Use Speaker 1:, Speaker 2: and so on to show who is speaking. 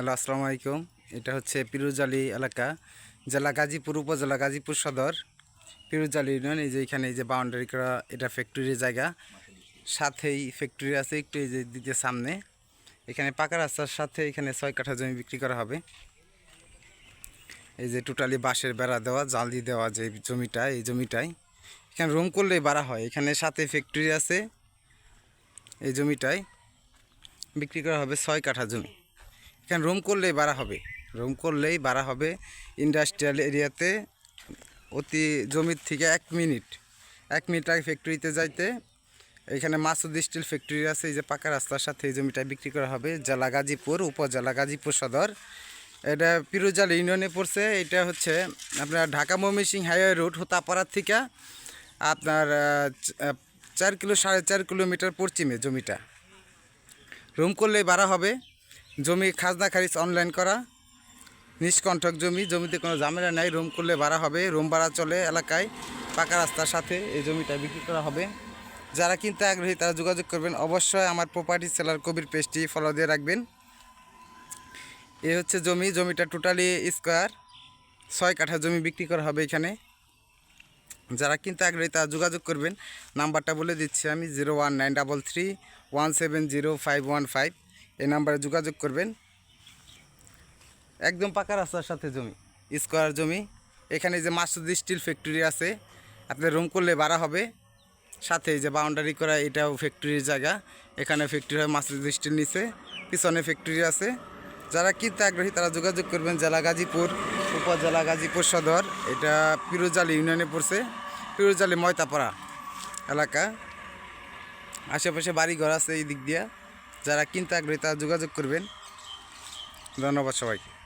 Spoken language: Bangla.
Speaker 1: হ্যালো, আসসালামু আলাইকুম। এটা হচ্ছে পিরুজালি এলাকা, জেলা গাজীপুর, উপজেলা গাজীপুর সদর। পিরুজালি ইউনিয়ন, এই যে এখানে এই যে বাউন্ডারি করা, এটা ফ্যাক্টরির জায়গা। সাথেই ফ্যাক্টরি আছে, একটু এই যে দিকে সামনে। এখানে পাকা রাস্তার সাথে এখানে ছয় কাঠা জমি বিক্রি করা হবে। এই যে টোটালি বাঁশের বেড়া দেওয়া, জাল দিয়ে দেওয়া যে জমিটা, এই জমিটাই। এখানে রুম করলেই বাড়া হয়। এখানে সাথে ফ্যাক্টরি আছে, এই জমিটায় বিক্রি করা হবে ছয় কাঠা জমি। এখানে রুম করলেই বাড়া হবে? রুম করলেই বাড়া হবে ইন্ডাস্ট্রিয়াল এরিয়াতে অতি জমির থেকে এক মিনিট। এক মিনিট আগে ফ্যাক্টরিতে যাইতে, এখানে মাসুদ স্টিল ফ্যাক্টরি আছে, এই যে পাকা রাস্তার সাথে এই জমিটা বিক্রি করা হবে, জেলা গাজীপুর, উপজেলা গাজীপুর সদর। এটা পিরুজাল ইউনিয়নে পড়ছে, এটা হচ্ছে আপনার ঢাকা ময়মনসিং হাইওয়ে রুট হোতাপাড়ার থেকে, আপনার চার কিলো সাড়ে চার কিলোমিটার পশ্চিমে জমিটা। রুম করলেই বাড়া হবে জমি খাজনা খারিজ অনলাইন করা, নিষ্কণ্ঠক জমি, জমিতে কোনো ঝামেলা নাই রুম করলে ভাড়া হবে রুম ভাড়া চলে এলাকায়, পাকা রাস্তার সাথে এই জমিটা বিক্রি করা হবে। যারা কিনতে আগ্রহী তারা যোগাযোগ করবেন, অবশ্যই আমার প্রপার্টি সেলার কবির পেজটি ফলো দিয়ে রাখবেন। এ হচ্ছে জমি, জমিটা টোটালি স্কোয়ার ছয় কাঠা জমি বিক্রি করা হবে এখানে। যারা কিনতে আগ্রহী তারা যোগাযোগ করবেন, নাম্বারটা বলে দিচ্ছি আমি zero one nine double three one seven zero five one five এই নাম্বারে যোগাযোগ করবেন। একদম পাকা রাস্তার সাথে জমি, স্কোয়ার জমি। এখানে যে মাসুদ স্টিল ফ্যাক্টরি আছে, আপনার রুম করলে ভাড়া হবে। সাথে যে বাউন্ডারি করা, এটাও ফ্যাক্টরির জায়গা। এখানে ফ্যাক্টরি হয় মাসুদ স্টিল নিচে, পিছনে ফ্যাক্টরি আছে। যারা কিনতে আগ্রহী, তারা যোগাযোগ করবেন জেলা গাজীপুর, উপজেলা গাজীপুর সদর। এটা পিরোজালি ইউনিয়নে পড়ছে, পিরোজালি ময়তাপাড়া এলাকা। আশেপাশে বাড়িঘর আছে এই দিক দিয়া। যারা কিনতে আগ্রহী তারা যোগাযোগ করবেন। ধন্যবাদ সবাইকে।